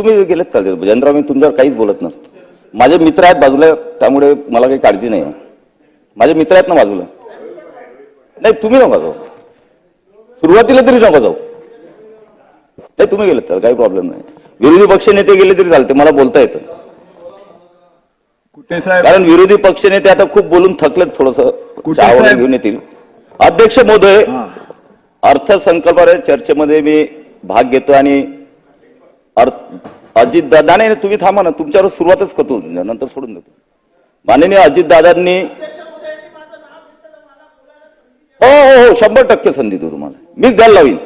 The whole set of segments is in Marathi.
तुम्ही गेलेत चालते. जयंतराव मी तुमच्यावर काहीच बोलत नसतो. माझे मित्र आहेत बाजूला त्यामुळे मला काही काळजी नाही आहे. माझे मित्र आहेत ना बाजूला? नाही तुम्ही नका जाऊ. सुरुवातीला तरी नका जाऊ. नाही तुम्ही गेलेत तर काही प्रॉब्लेम नाही. विरोधी पक्ष नेते गेले तरी चालते मला बोलता येतं. कुठे साहेब? कारण विरोधी पक्ष नेते आता खूप बोलून थकलेत थोडस? घेऊन येतील. अध्यक्ष महोदय. अर्थसंकल्पावर चर्चेमध्ये मी भाग घेतो आणि अजित दादा नाही तुम्ही थांबा ना तुमच्यावर सुरुवातच करतो नंतर सोडून देतो. माननीय अजित दादांनी हो हो हो शंभर टक्के संधी देतो तुम्हाला. मीच द्यायला लावीन.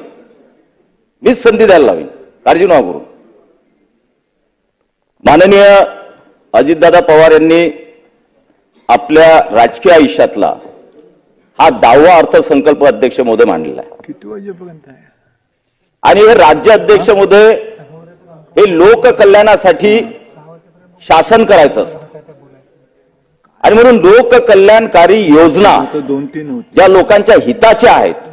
मीच संधी द्यायला लावीन. काळजी नका करू. माननीय अजितदादा पवार यांनी आपल्या राजकीय आयुष्यातला हा दहावा अर्थसंकल्प अध्यक्ष महोदय मांडलेला आहे. किती वाजेपर्यंत आहे? आणि हे राज्य अध्यक्ष महोदय हे लोककल्याणासाठी शासन करायचं असतं. आणि म्हणून लोककल्याणकारी योजना दोन तीन ज्या लोकांच्या हिताच्या आहेत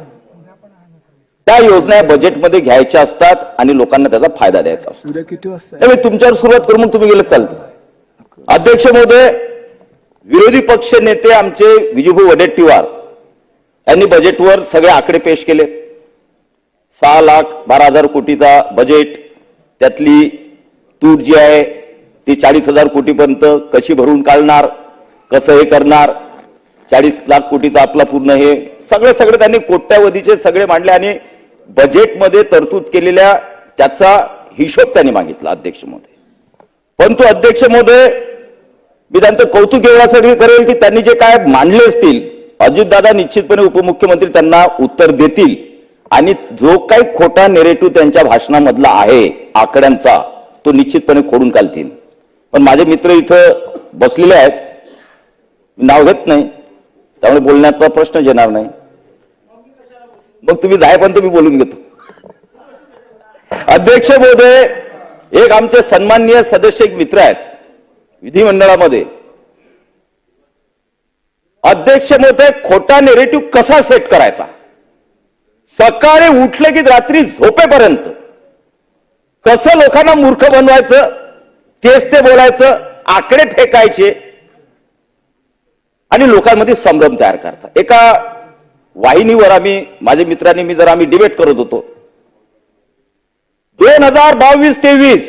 त्या योजना या बजेटमध्ये घ्यायच्या असतात आणि लोकांना त्याचा फायदा द्यायचा असतो. किती तुमच्यावर सुरुवात करून मग तुम्ही गेले चालतं. अध्यक्ष महोदय विरोधी पक्ष नेते आमचे विजयभाऊ वडेट्टीवार यांनी बजेटवर सगळे आकडे पेश केले सहा लाख बारा हजार कोटीचा बजेट त्यातली तूट जी आहे ती चाळीस हजार कोटीपर्यंत कशी भरून काढणार कसं हे करणार चाळीस लाख कोटीचा आपला पूर्ण हे सगळे सगळे त्यांनी कोट्यावधीचे सगळे मांडले आणि बजेटमध्ये तरतूद केलेल्या त्याचा हिशोब त्यांनी मागितला अध्यक्ष महोदय. परंतु अध्यक्ष महोदय मी त्यांचं कौतुक एवढ्यासाठी करेल की त्यांनी जे काय मांडले असतील अजितदादा निश्चितपणे उपमुख्यमंत्री त्यांना उत्तर देतील. आणि जो काही खोटा नेरेटिव्ह त्यांच्या भाषणामधला आहे आकड्यांचा तो निश्चितपणे खोडून काढतील. पण माझे मित्र इथं बसलेले आहेत. नाव घेत नाही. त्यामुळे बोलण्याचा प्रश्नच येणार नाही. मग तुम्ही जाय पण तुम्ही बोलून घेतो. अध्यक्ष महोदय एक आमचे सन्माननीय सदस्य एक मित्र आहेत. विधिमंडळामध्ये. अध्यक्ष महोदय खोटा नेरेटिव्ह कसा सेट करायचा? सकाळी उठले की रात्री झोपेपर्यंत. कसं लोकांना मूर्ख बनवायचं तेच ते बोलायचं आकडे फेकायचे. आणि लोकांमध्ये संभ्रम तयार करता एका वाहिनीवर आम्ही माझ्या मित्रांनी मी जर आम्ही डिबेट करत होतो. दोन हजार बावीस तेवीस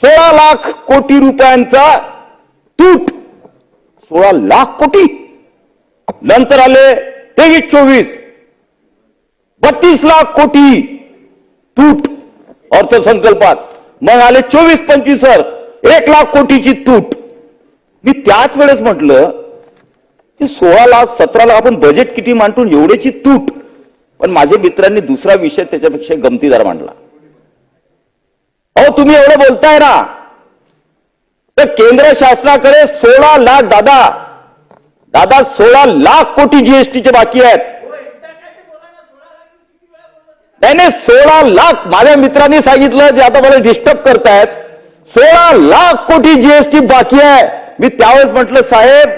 सोळा लाख कोटी रुपयांचा तूट. सोळा लाख कोटी. नंतर आले तेवीस चोवीस. बत्तीस लाख कोटी तूट अर्थसंकल्पात. मग आले चोवीस पंचवीस एक लाख कोटीची तूट. मी त्याच वेळेस म्हटलं की सोळा लाख सतरा लाख आपण बजेट किती मांडून एवढ्याची तूट. पण माझ्या मित्रांनी दुसरा विषय त्याच्यापेक्षा गमतीदार मांडला. अहो तुम्ही एवढं बोलताय ना. तर केंद्र शासनाकडे सोळा लाख दादा दादा सोळा लाख कोटी जीएसटीचे बाकी आहेत. नाही सोळा लाख माझ्या मित्रांनी सांगितलं जे आता मला डिस्टर्ब करतायत. सोळा लाख कोटी जीएसटी बाकी आहे. मी त्यावेळेस म्हटलं साहेब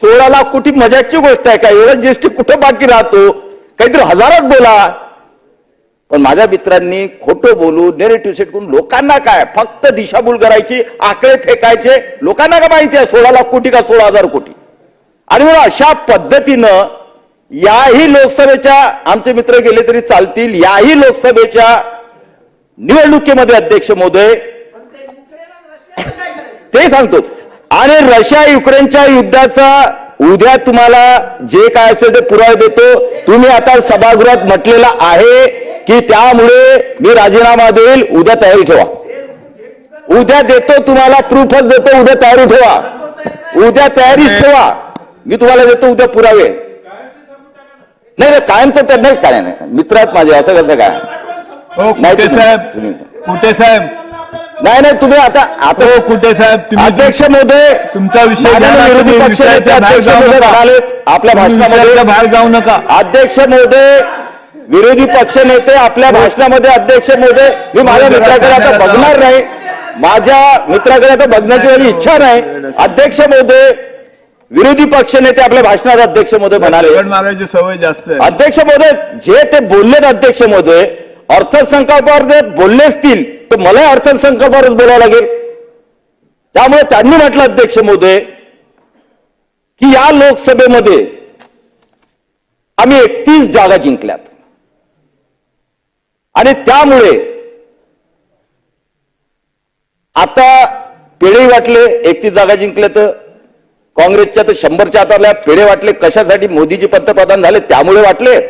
सोळा लाख कोटी मजाची गोष्ट आहे का? एवढं जीएसटी कुठं बाकी राहतो? काहीतरी हजारात बोला. पण माझ्या मित्रांनी खोटं बोलून नेरेटिव्ह सेट करून लोकांना काय? फक्त दिशाभूल करायची आकडे फेकायचे. लोकांना काय माहिती आहे सोळा लाख कोटी का सोळा हजार कोटी? आणि म्हणून अशा पद्धतीनं याही लोकसभेच्या आमचे मित्र गेले तरी चालतील याही लोकसभेच्या निवडणुकीमध्ये अध्यक्ष महोदय. ते सांगतो. आणि रशिया युक्रेनच्या युद्धाचा उद्या तुम्हाला जे काय असेल ते पुरावे देतो. तुम्ही आता सभागृहात म्हटलेलं आहे की त्यामुळे मी राजीनामा देईल उद्या तयारी ठेवा. उद्या देतो तुम्हाला प्रूफच देतो उद्या तयारी ठेवा. उद्या तयारीच ठेवा. मी तुम्हाला देतो उद्या पुरावे. नाही नाही कायमचं तर नाही काय नाही. मित्र आहेत माझे असं कसं काय? हो कुठे साहेब? कुठे साहेब? नाही नाही तुम्ही आता आता हो कुठे साहेब? तुम्ही अध्यक्ष महोदय तुमचा विषय तुम्ही विषयाच्या बाहेर अध्यक्ष जाऊ महोदय नका. म्हणालेत आपल्या तुम्ही भाषणामध्ये बाहेर जाऊ नका. अध्यक्ष महोदय विरोधी पक्ष नेते आपल्या भाषणामध्ये अध्यक्ष महोदय मी माझ्या मित्राकडे आता बघणार नाही. माझ्या मित्राकडे आता बघण्याची माझी इच्छा नाही. अध्यक्ष महोदय विरोधी पक्ष नेते आपल्या भाषणात अध्यक्ष महोदय म्हणाले. सवय जास्त अध्यक्ष महोदय जे ते बोललेत अध्यक्ष महोदय अर्थसंकल्पावर जर बोलले असतील तर मला अर्थसंकल्पावरच बोलावं लागेल. त्यामुळे त्यांनी म्हटलं अध्यक्ष महोदय की या लोकसभेमध्ये आम्ही एकतीस जागा जिंकल्यात. आणि त्यामुळे आता पेढे वाटले एकतीस जागा जिंकल्या तर काँग्रेसच्या तर शंभरच्या हाताला पेढे वाटले कशासाठी मोदीजी पंतप्रधान झाले त्यामुळे वाटलेत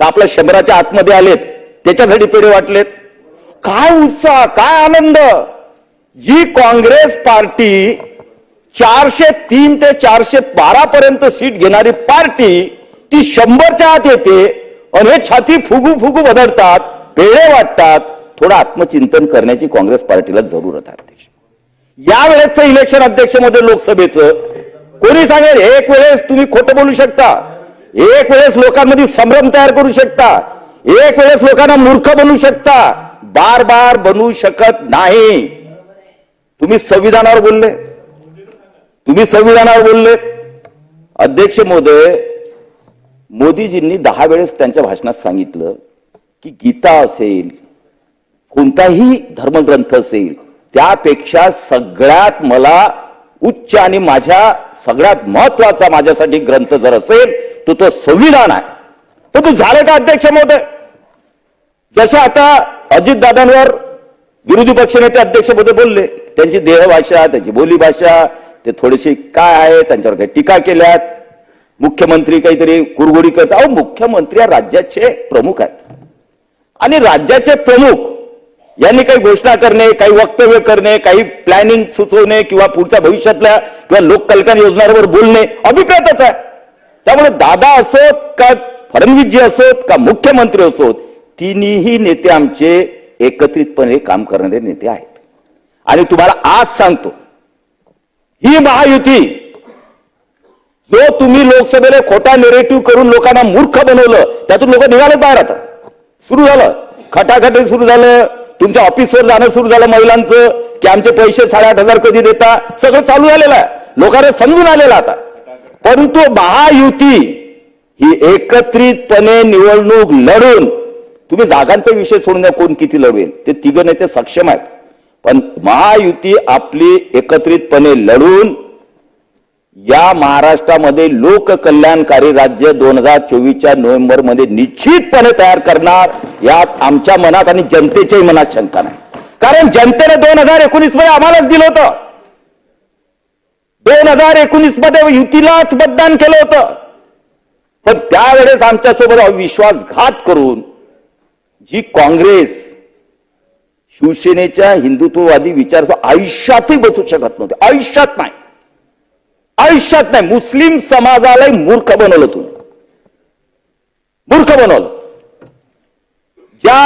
का आपल्या शंभराच्या आतमध्ये आलेत त्याच्यासाठी पेढे वाटलेत? काय उत्साह काय आनंद! जी काँग्रेस पार्टी चारशे तीन ते चारशे बारा पर्यंत सीट घेणारी पार्टी ती शंभरच्या आत येते आणि हे छाती फुगू फुगू बदलतात पेढे वाटतात. थोडं आत्मचिंतन करण्याची काँग्रेस पार्टीला जरूरत आहे अध्यक्ष. या वेळेचं इलेक्शन अध्यक्षमध्ये लोकसभेचं कोणी सांगेल एक वेळेस तुम्ही खोटं बोलू शकता. एक वेळेस लोकांमध्ये संभ्रम तयार करू शकता. एक वेळेस लोकांना मूर्ख बनू शकता. बार बार बनवू शकत नाही. तुम्ही संविधानावर बोलले. तुम्ही संविधानावर बोलले. अध्यक्ष मोदय मोदीजींनी दहा वेळेस त्यांच्या भाषणात सांगितलं की गीता असेल कोणताही धर्मग्रंथ असेल त्यापेक्षा सगळ्यात मला उच्च आणि माझ्या सगळ्यात महत्त्वाचा माझ्यासाठी ग्रंथ जर असेल तो तो संविधान आहे. तर तो झालं का अध्यक्ष महोदय? जसं आता अजितदादांवर विरोधी पक्षनेते अध्यक्षपदे बोलले त्यांची देहभाषा त्यांची बोलीभाषा ते थोडेसे काय आहे त्यांच्यावर काही टीका केल्यात. मुख्यमंत्री काहीतरी कुरगोडी करतात अहो मुख्यमंत्री राज्याचे प्रमुख आहेत. आणि राज्याचे प्रमुख यांनी काही घोषणा करणे काही वक्तव्य करणे काही प्लॅनिंग सुचवणे किंवा पुढच्या भविष्यातल्या किंवा लोककल्याण योजनांवर बोलणे अभिप्रेतच आहे. त्यामुळे दादा असोत का फडणवीसजी असोत का मुख्यमंत्री असोत तिन्ही नेते आमचे एकत्रितपणे काम करणारे नेते आहेत. आणि तुम्हाला आज सांगतो ही महायुती जो तुम्ही लोकसभेने खोटा नेरेटिव्ह करून लोकांना मूर्ख बनवलं त्यातून लोक निघाले बाहेर आता. सुरू झालं. खटाखटी सुरू झालं. तुमच्या ऑफिसवर जाणं सुरू झालं महिलांचं की आमचे पैसे साडेआठ हजार कधी देता? सगळं चालू झालेलं आहे. लोकांना समजून आलेलं आता. परंतु महायुती ही एकत्रितपणे निवडणूक लढून तुम्ही जागांचा विषय सोडून द्या कोण किती लढवेल? ते तिघ नेते सक्षम आहेत. पण महायुती आपली एकत्रितपणे लढून या महाराष्ट्रामध्ये लोककल्याणकारी राज्य दोन हजार चोवीसच्या नोव्हेंबरमध्ये निश्चितपणे तयार करणार यात आमच्या मनात आणि जनतेच्याही मनात शंका नाही. कारण जनतेने दोन हजार एकोणीसमध्ये आम्हालाच दिलं होतं. दोन हजार एकोणीसमध्ये युतीलाच मतदान केलं होतं. पण त्यावेळेस आमच्यासोबत विश्वासघात करून जी काँग्रेस शिवसेनेच्या हिंदुत्ववादी विचार आयुष्यातही बसू शकत नव्हते. आयुष्यात नाही. आयुष्यात नाही मुस्लिम समाजालाही मूर्ख बनवलं तुम्ही मूर्ख बनवलं. ज्या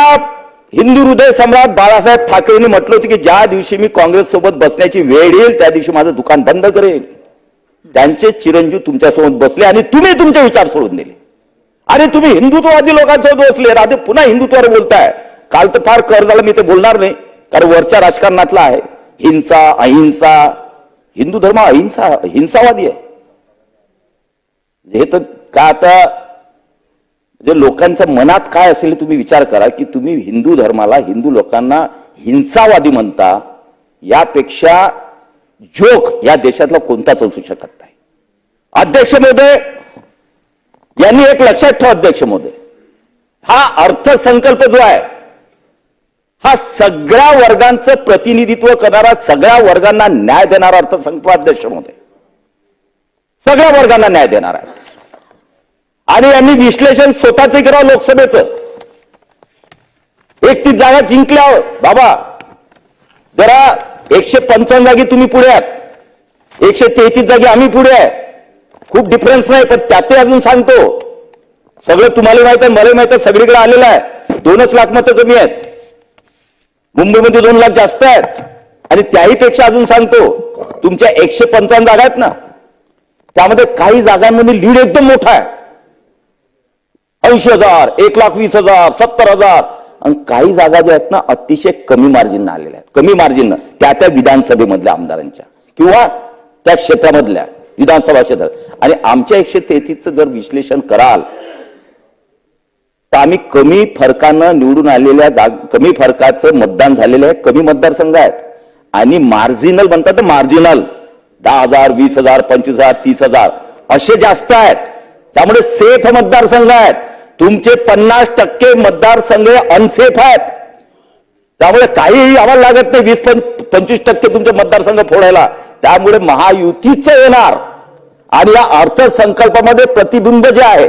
हिंदू हृदय सम्राट बाळासाहेब ठाकरेंनी म्हटलं होतं की ज्या दिवशी मी काँग्रेस सोबत बसण्याची वेळ येईल त्या दिवशी माझं दुकान बंद करेल. त्यांचे चिरंजीव तुमच्यासोबत बसले आणि तुम्ही तुमचे विचार सोडून दिले. अरे तुम्ही हिंदुत्ववादी लोकांसोबत बसले राधे पुन्हा हिंदुत्वावर बोलताय. काल तर फार कर झालं मी ते बोलणार नाही कारण वरच्या राजकारणातला आहे. हिंसा अहिंसा हिंदू धर्म अहिंसा हिंसावादी आहे. म्हणजे हे तर का आता म्हणजे लोकांच्या मनात काय असेल तुम्ही विचार करा की तुम्ही हिंदू धर्माला हिंदू लोकांना हिंसावादी म्हणता यापेक्षा जोक या देशातला कोणताच असू शकत नाही. अध्यक्ष महोदय यांनी एक लक्षात ठेवा अध्यक्ष महोदय. हा अर्थसंकल्प जो आहे हा सगळ्या वर्गांचं प्रतिनिधित्व करणारा सगळ्या वर्गांना न्याय देणारा अर्थसंकल्पाध्यक्ष महोदय सगळ्या वर्गांना न्याय देणार आहे. आणि यांनी विश्लेषण स्वतःच करावं लोकसभेचं. एकतीस जागा जिंकल्या बाबा जरा एकशे पंचावन्न जागी तुम्ही पुढे आहात. एकशे तेहतीस जागी आम्ही पुढे आहे. खूप डिफरन्स नाही पण त्यातही अजून सांगतो. सगळं तुम्हाला माहीत आहे मला माहीत आहे सगळीकडे आलेलं आहे. दोनच लाख मतं कमी आहेत. मुंबईमध्ये दोन लाख जास्त आहेत. आणि त्याही पेक्षा अजून सांगतो तुमच्या एकशे पंचावन्न जागा आहेत ना त्यामध्ये काही जागांमध्ये लीड एकदम मोठा आहे. ऐंशी हजार एक लाख वीस हजार सत्तर हजार. आणि काही जागा ज्या आहेत ना अतिशय कमी मार्जिन आलेल्या आहेत. कमी मार्जिन त्या त्या विधानसभेमधल्या आमदारांच्या. किंवा त्या क्षेत्रामधल्या विधानसभा क्षेत्रात. आणि आमच्या एकशे तेहतीसचं जर विश्लेषण कराल तर आम्ही कमी फरकानं निवडून आलेल्या जाग कमी फरकाचं मतदान झालेलं आहे. कमी मतदारसंघ आहेत. आणि मार्जिनल म्हणतात मार्जिनल दहा हजार वीस हजार पंचवीस हजार तीस हजार. असे जास्त आहेत. त्यामुळे सेफ मतदारसंघ आहेत. तुमचे पन्नास टक्के मतदारसंघ अनसेफ आहेत. त्यामुळे काहीही आम्हाला लागत नाही. वीस पं पंचवीस टक्के तुमचे मतदारसंघ फोडायला. त्यामुळे महायुतीचं येणार. आणि या अर्थसंकल्पामध्ये प्रतिबिंब जे आहे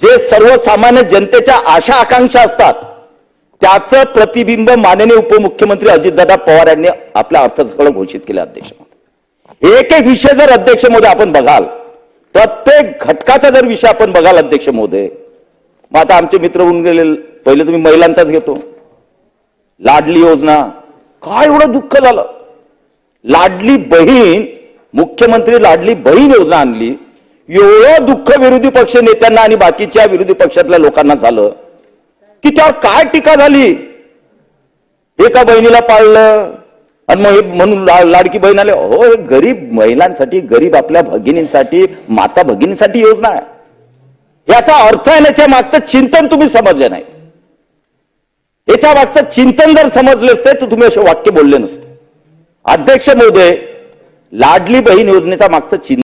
जे सर्वसामान्य जनतेच्या आशा आकांक्षा असतात त्याचं प्रतिबिंब माननीय उपमुख्यमंत्री अजितदादा पवार यांनी आपल्या अर्थसंकल्प घोषित केले अध्यक्ष एक एक विषय जर अध्यक्ष महोदय आपण बघाल प्रत्येक घटकाचा जर विषय आपण बघाल अध्यक्ष महोदय मग आता आमचे मित्र होऊन गेले पहिले तुम्ही महिलांचाच घेतो. लाडली योजना काय एवढं दुःख झालं? लाडली बहीण मुख्यमंत्री लाडली बहीण योजना आणली एवढं दुःख विरोधी पक्ष नेत्यांना आणि बाकीच्या विरोधी पक्षातल्या लोकांना झालं की त्यावर काय टीका झाली? एका बहिणीला पाळलं आणि मग हे म्हणून ला- लाडकी बहीण आले हो हे गरीब महिलांसाठी गरीब आपल्या भगिनींसाठी माता भगिनींसाठी योजना आहे. याचा अर्थ आहे याच्या मागचं चिंतन तुम्ही समजले नाही. याच्या मागचं चिंतन जर समजले असते तर तुम्ही असे वाक्य बोलले नसते. अध्यक्ष महोदय लाडली बहीण योजनेचा मागचं चिंतन